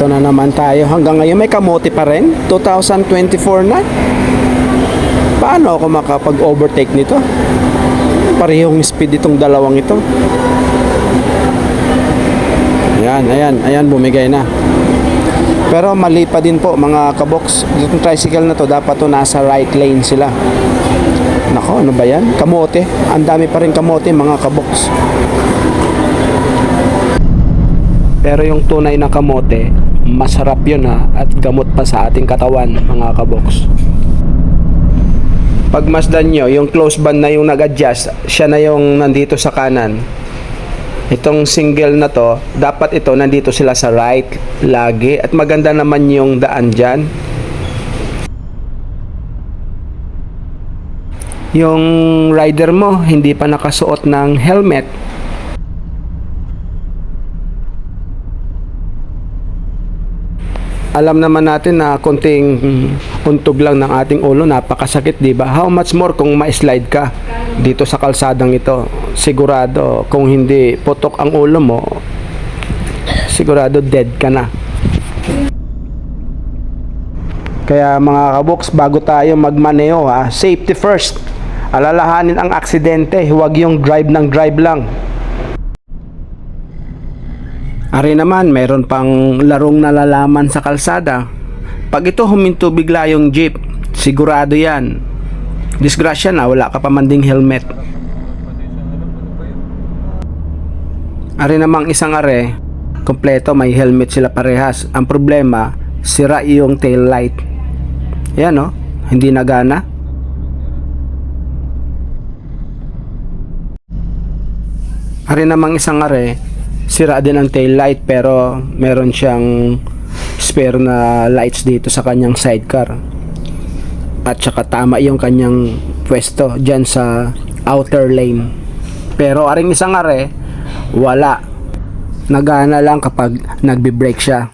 Ito na naman tayo. Hanggang ngayon may kamote pa rin. 2024 na. Paano ako makapag-overtake nito? Parehong speed itong dalawang ito. Ayan, ayan, ayan, bumigay na. Pero mali pa din po mga kabox. Itong tricycle na to, dapat to nasa right lane sila. Nako, ano ba yan? Kamote. Ang dami pa rin kamote mga kabox. Pero yung tunay na kamote, masarap yun ha at gamot pa sa ating katawan mga kabox. Pag masdan nyo, yung close band na yung nag-adjust, siya na yung nandito sa kanan. Itong single na to, dapat ito nandito sila sa right lagi at maganda naman yung daan dyan. Yung rider mo hindi pa nakasuot ng helmet. Alam naman natin na konting mm, untog lang ng ating ulo, napakasakit, 'di ba? How much more kung ma-slide ka dito sa kalsadang ito? Sigurado kung hindi putok ang ulo mo, sigurado dead ka na. Kaya mga kaboks, bago tayo magmaneo ha, safety first. Alalahanin ang aksidente, huwag yung drive ng drive lang. Ari naman, meron pang larong nalalaman sa kalsada. Pag ito huminto bigla yung jeep, sigurado yan. Disgrasya na, wala ka pa manding helmet. Ari namang isang are, kompleto may helmet sila parehas. Ang problema, sira yung tail light. Yan no, hindi nagana. Ari namang isang are, sira din ang tail light pero meron siyang spare na lights dito sa kanyang sidecar. At saka tama yung kanyang pwesto dyan sa outer lane. Pero aring isang are, wala. Nagana lang kapag nagbe-brake siya.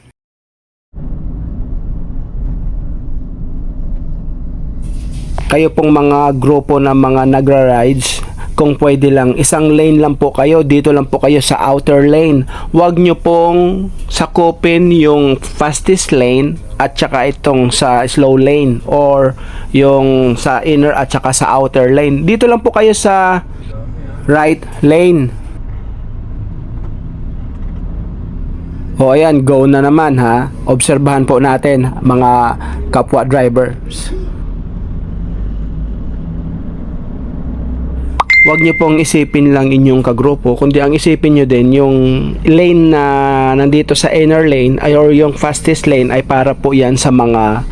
kayo pong mga grupo ng mga nagra-rides, kung pwede lang, isang lane lang po kayo, dito lang po kayo sa outer lane. Huwag nyo pong sakupin yung fastest lane at saka itong sa slow lane or yung sa inner at saka sa outer lane. Dito lang po kayo sa right lane. O ayan, go na naman ha. Obserbahan po natin mga kapwa drivers. Huwag niyo pong isipin lang inyong kagrupo, kundi ang isipin niyo din yung lane na nandito sa inner lane ay or yung fastest lane ay para po yan sa mga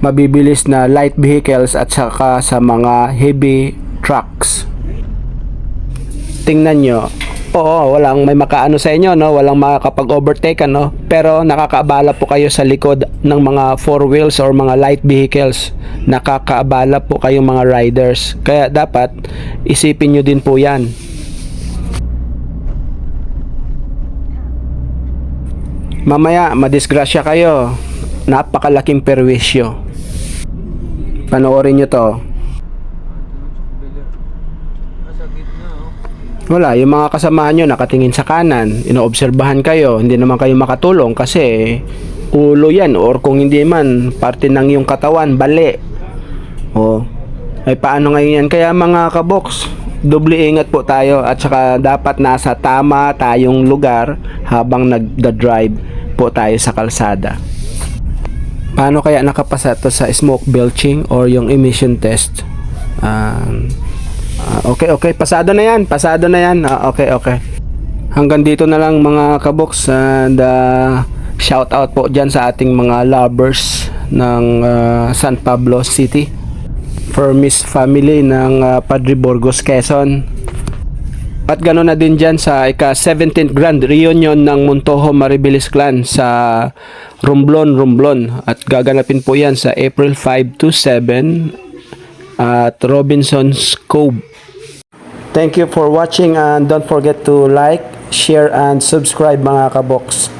mabibilis na light vehicles at saka sa mga heavy trucks. Tingnan nyo, oo, walang may makaano sa inyo, no? walang makakapag-overtake, no? pero nakakaabala po kayo sa likod ng mga four wheels or mga light vehicles. Nakakaabala po kayong mga riders. Kaya dapat isipin nyo din po yan. Mamaya, madisgrasya kayo. Napakalaking perwisyo. Panoorin nyo to. Wala, yung mga kasamahan nyo nakatingin sa kanan, inoobserbahan kayo, hindi naman kayo makatulong kasi ulo yan or kung hindi man, parte ng yung katawan, bali. O, ay paano ngayon yan? Kaya mga kabox, doble ingat po tayo at saka dapat nasa tama tayong lugar habang nagda-drive po tayo sa kalsada. Paano kaya nakapasa to sa smoke belching or yung emission test? Um, Ah, okay, okay. Pasado na yan. Pasado na yan. Ah, okay, okay. Hanggang dito na lang mga kaboks. And uh, shout out po dyan sa ating mga lovers ng ah, San Pablo City. For Miss Family ng ah, Padre Burgos, Quezon. At gano'n na din dyan sa ika 17th Grand Reunion ng Montojo Maribilis Clan sa Romblon, Romblon. At gaganapin po yan sa April 5 to 7 at Robinson's Cove. Thank you for watching and don't forget to like, share and subscribe mga kaboks.